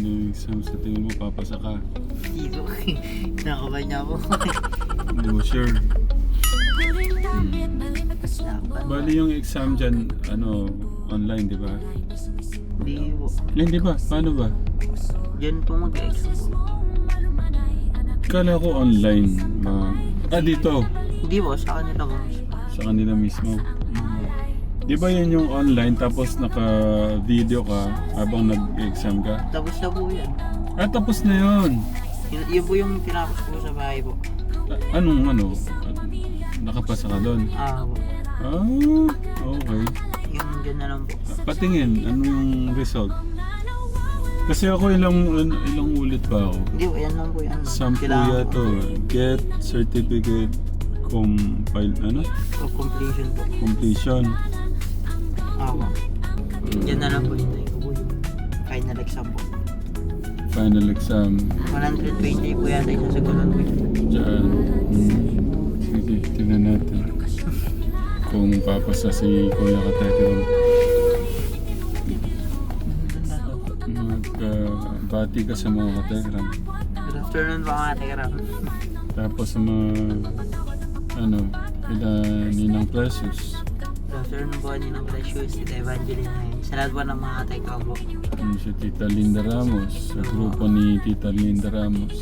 Final exam sa tingin mo papasa ka. Dito. Nakabay niya ako. Hindi mo sure. Hmm. Bali yung exam dyan, ano, online, di ba? Hindi po. Hindi ba? Paano ba? Diyan po mag-exam po. Kala ko online. Ma ah, dito. Hindi po, sa kanila po. Sa kanila mismo. Di ba yun yung online tapos naka-video ka habang nag-exam ka? Tapos na po yan. Ah, tapos na yun. Yun, yun po yung tinapos ko sa bahay po. Ah, Anong ano? Nakapasa ka doon? Ah, po. Ah, okay. Yung dyan na lang po. Patingin, ano yung result? Kasi ako ilang an- ilang ulit pa ako. Hindi po, yan lang po yan. Sampu Kailangan ya to. Get certificate compile ano? Of completion po. Completion. Ah, po. Yan na lang po ko yung final exam po. Final exam. 120 po yata yung sasagutan po. Diyan. Hmm. Sige, tingnan natin. Kung papasa si Kuya Katekram. Mag-bati ka sa mga Katekram. Good afternoon po mga. Tapos sa mga ano, ila Ninang Precious. Good afternoon po ni ng Precious, Tita Evangeline Hay. Sa lahat po ng mga tegram po. Yung si Tita Linda Ramos. Sa grupo ni Tita Linda Ramos.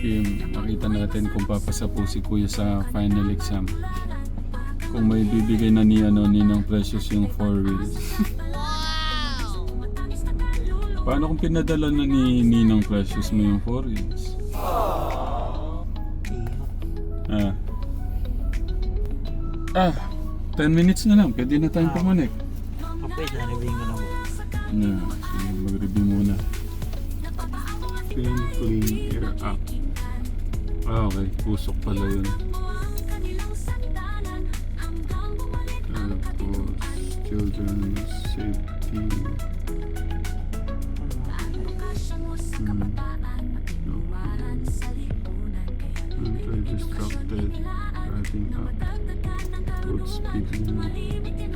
Kim, nakita natin kung papasa po si Kuya sa final exam. Kung may bibigay na ni ano Ninang Precious yung four wheels. Paano kung pinadala na ni Ninang Precious mo yung four wheels? Ah. Ah, 10 minutes na lang. Pwede na tayong pumanik. Kapag na review ko lang po. Na, sige, mag-review muna. Clean, clean, air up. Ah, okay. Pusok pala yun. Tapos, children's safety. Hmm. Okay. Anti-distracted. Driving up. towards people, even if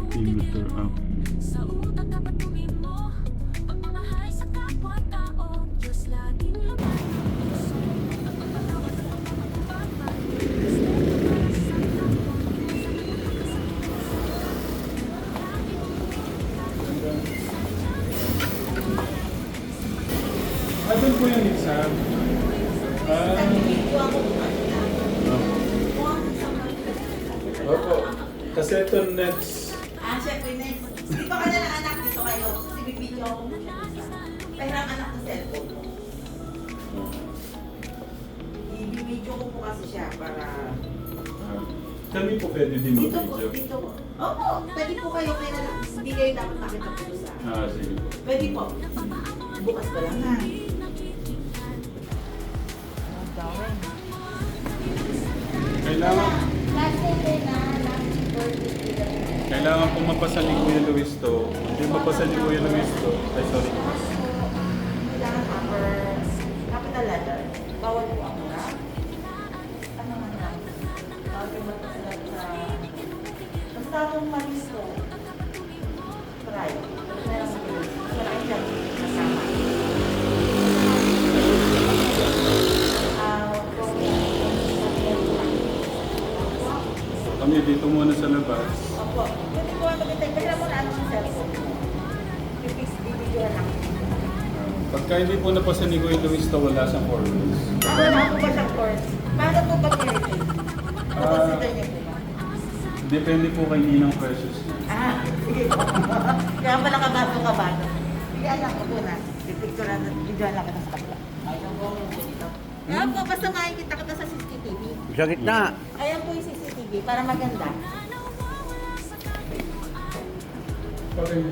pwede Dito po, mag-video. dito po. Opo, pwede po kayo kaya lang. Hindi kayo dapat nakita po sa... Ah, sige po. Pwede po. Bukas pa lang ha. Kailangan, kailangan po mapasa ni Kuya Luis to. Hindi mapasa ni Kuya Luis to. Ay, sorry. Kailangan upper capital letter. Bawal po ako Kung malis ko. Try. Try lang. Kasama. Kami dito muna sa labas. Opo. Pwede po ako mag-itay. Kaya mo na ano ang cellphone mo. Bibidyo lang. Pagka hindi po napasa ni Kuya Luis to, wala siyang four wheels. Wala po ba siyang course? Paano po ba i-retain? Consider niyo po ba? Depende po kay Ninang Precious. Ah, sige po. Kaya pala kabato kabato. Sige, alam ko po na. Pipicturean at videoan lang kita sa kapila. Ayun po yung dito. Kaya po, basta makikita kita sa CCTV. Sa gitna. Ayan po yung CCTV para maganda. Okay.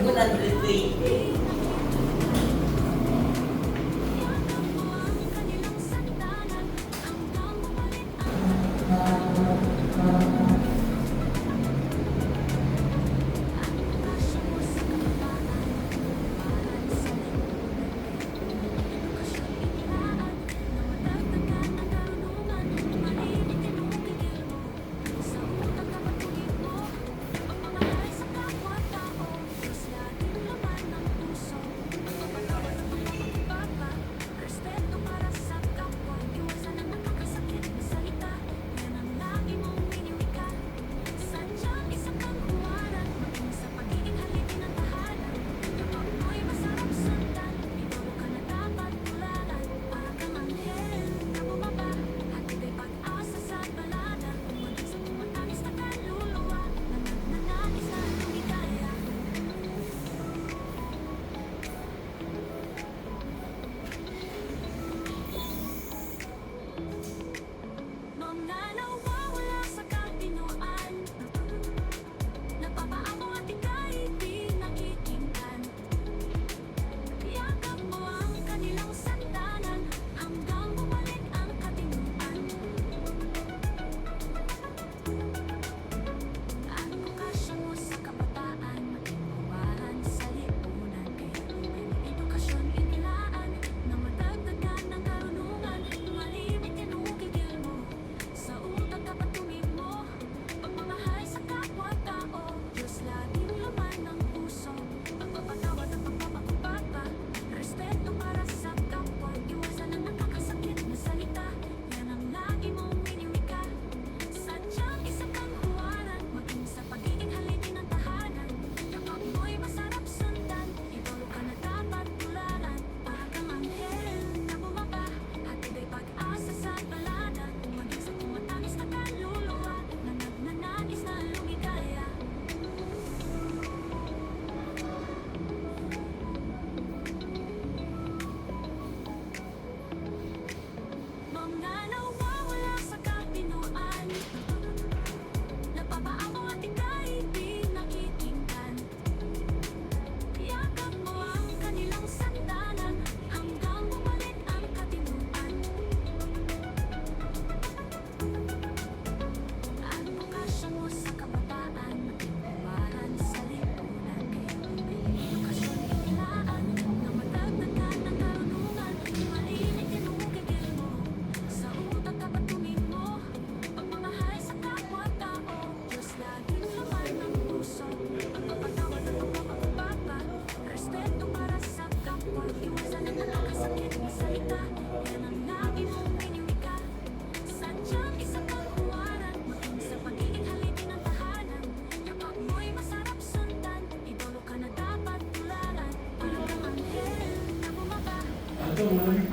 120. Thank you.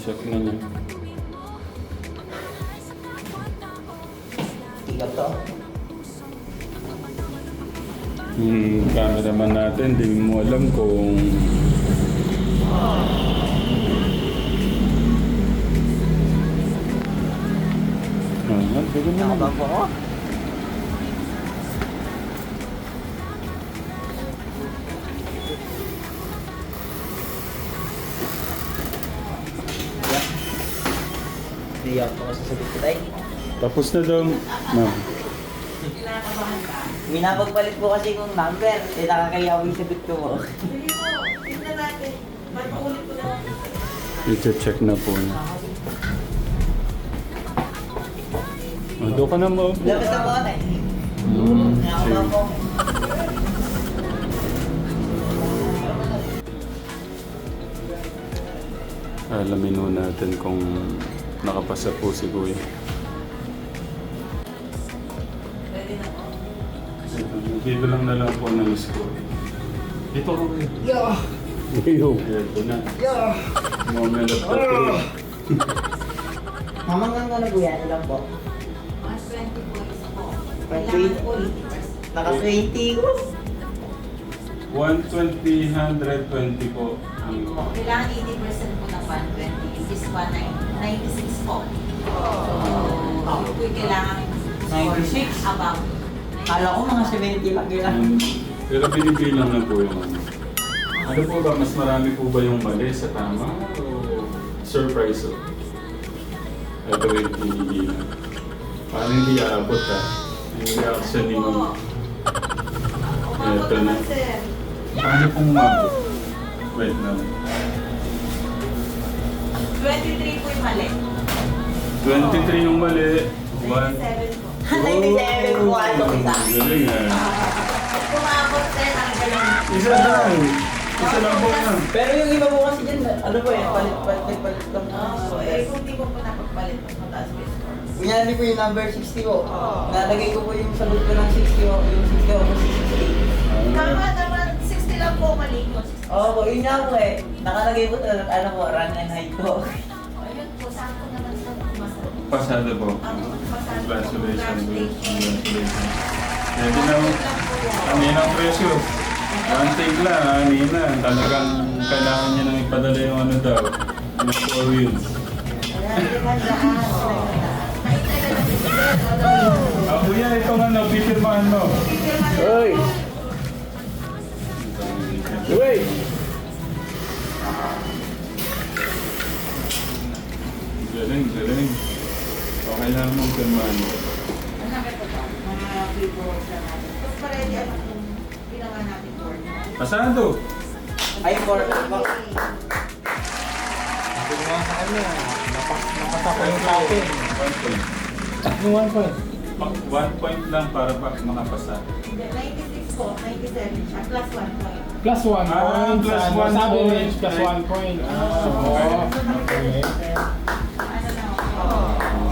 Check na niya. Tigap to. Yung cameraman natin, di mo alam kung... Ayan, pwede na naman. Nakabang po Hindi ako masasagot ko tayo. Tapos na daw. Ma'am. Minapagpalit po kasi kung number. Eh, nakakaya ako yung sagot ko mo. Sige po, tignan natin. Mag-ulit ko na. I-check na po. Ah, doon ka na mo. Labas na po ako tayo. Nakabang po. Alamin ho natin kung nakapasa po si Kuya. Pwede na po. Dito lang na lang po ng score. Dito ka Kuya. Yeah! Iyo. Ito na. Yeah! Moment of the day. Mamang nga na po yan. Ilan po? 120 po isa po. 120? Kailangan po 80%. Naka 20 ko. 120, 120 po. Ang Kailangan 80% po ng 120 which is 196 po. So, po kailangan 96? above. Kala ko mga 70 lang yun. Um, pero binibilang na po yung ano. Ano po ba, mas marami po ba yung mali sa tama o surprise o? Ito yung binibilang. Paano hindi aabot ha? Yung reaction ni. Umabot Eto na. Paano pong umabot? Wait lang. 23 po yung mali. 23 yung mali. 1. 97 po. 97 po ato kita. Galing ah. Umabot sir ang galing. Isa lang. Isa lang po yan. Pero yung iba po kasi dyan, ano po eh, palit-palit palit lang po. Oh, eh kung di mo po napagpalit, mas mataas po yung score. Kunyari po yung number 60 po. Oo. Nalagay ko po yung sagot ko ng 60 po, yung Oo po, yun nga po eh. Nakalagay po talaga, ano po, run and hide po. Ayun po, sakto naman sa. Pasado po. Congratulations. Congratulations. Pwede na. Kanina ang presyo. One take lang, ah, kanina. Talagang kailangan niya nang ipadala yung ano daw. Yung four wheels. Ah, kuya, ito nga na, pipirmahan mo. Hoy! Uy! Galing, galing. Okay lang mong pirmahan mo. Pasado. Ay, for, Tingnan sa kanya. Napas, napasa ko yung sa akin. One point. Yung one point. Pa- One point lang para pa makapasa. 96 po, 97 siya, plus 1 point. Plus one Ah, point. plus Ano, one sabi point. niya, plus one point. Ah, okay. oo. Okay. Ano na ako?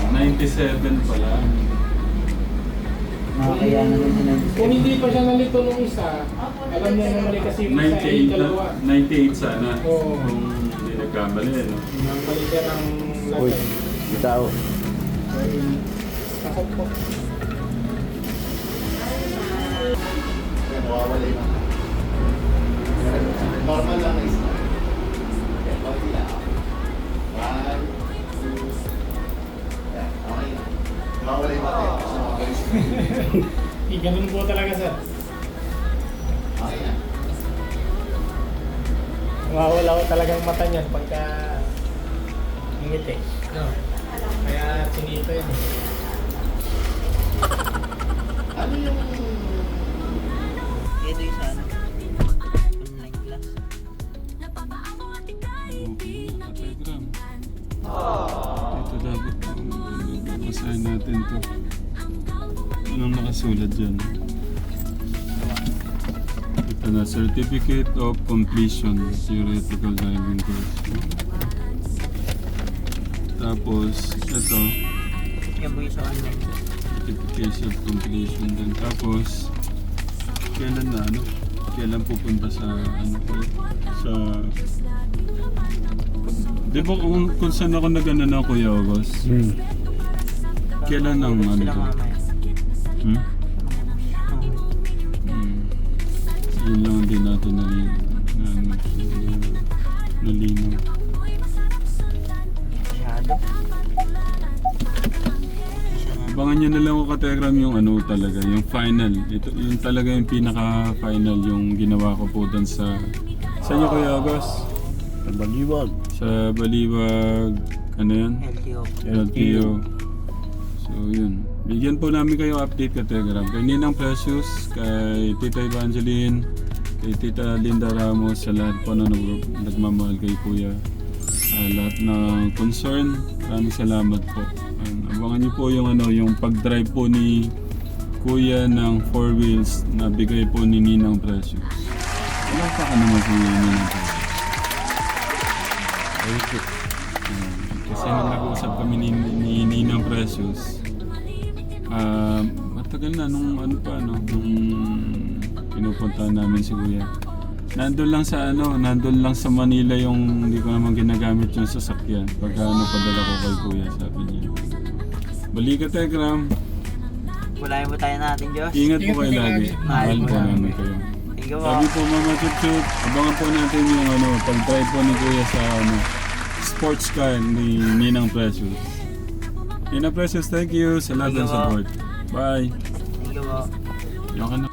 97 pala. Nakakaya naman yun. Kung hindi pa siya nalito nung isa, alam niya na mali kasi yung isa ay 98, dalawa. na, 98 sana. Oo. Kung hindi nagkamali, no? Nang siya ng Uy, lahat. bitaw. Takot po. Nawawala yung Normal lang na isa. Okay, konti lang. One, two, yeah, okay na. Nawawala yung mati. Gusto mo Eh, ganun po talaga sir. Okay na. Mawawala ko talagang mata niyan pagka ngiti. No. Kaya sinito yun eh. Ano yung... Ito yung sa ano. Online class. Telegram. Ito dapat babasahin natin to. Anong nakasulat dyan? Ito na, Certificate of Completion Theoretical Driving Course. Tapos, ito, Yan po yung sa online. certification of completion din. Tapos, kailan na ano? Kailan pupunta sa ano po? Sa Di ba kung, kung saan ako nag-ano na Kuya August? Hmm. Kailan ang ano mamaya. Hmm? Hmm. Yun lang din natin nalin, na, na, nalinaw. Abangan nyo na lang ko kategram yung ano talaga, yung final. Ito, yung talaga yung pinaka-final yung ginawa ko po doon sa... Saan nyo Kuya August? Baliwag. Sa Baliwag, ano yan? LTO. LTO. So yun. Bigyan po namin kayo update ka Telegram. Kay Ninang Precious, kay Tita Evangeline, kay Tita Linda Ramos, sa lahat po na nag- nagmamahal kay Kuya. Ah, lahat ng concern, maraming salamat po. Um, abangan niyo po yung ano, yung pag-drive po ni Kuya ng four wheels na bigay po ni Ninang Precious. Wala pa ka naman si Ninang Precious. Thank you. Um, kasi nung nag-uusap kami ni, ni Ninang Precious, ah matagal na nung ano pa, no, nung pinupuntahan namin si Kuya. Nandun lang sa ano, nandun lang sa Manila yung hindi ko naman ginagamit yung sasakyan. Pagka ano, padala ko kay Kuya, sabi niya. Balik ka, Tegram. Walayin mo tayo natin, Diyos. Ingat po kayo lagi. Mahal po namin kayo. Thank you po. Sabi po Mama Chup abangan po natin yung ano, pag-drive po ni Kuya sa ano, sports car ni Ninang Precious. Ninang Precious, thank you sa ng you, support. Bye. Thank you po.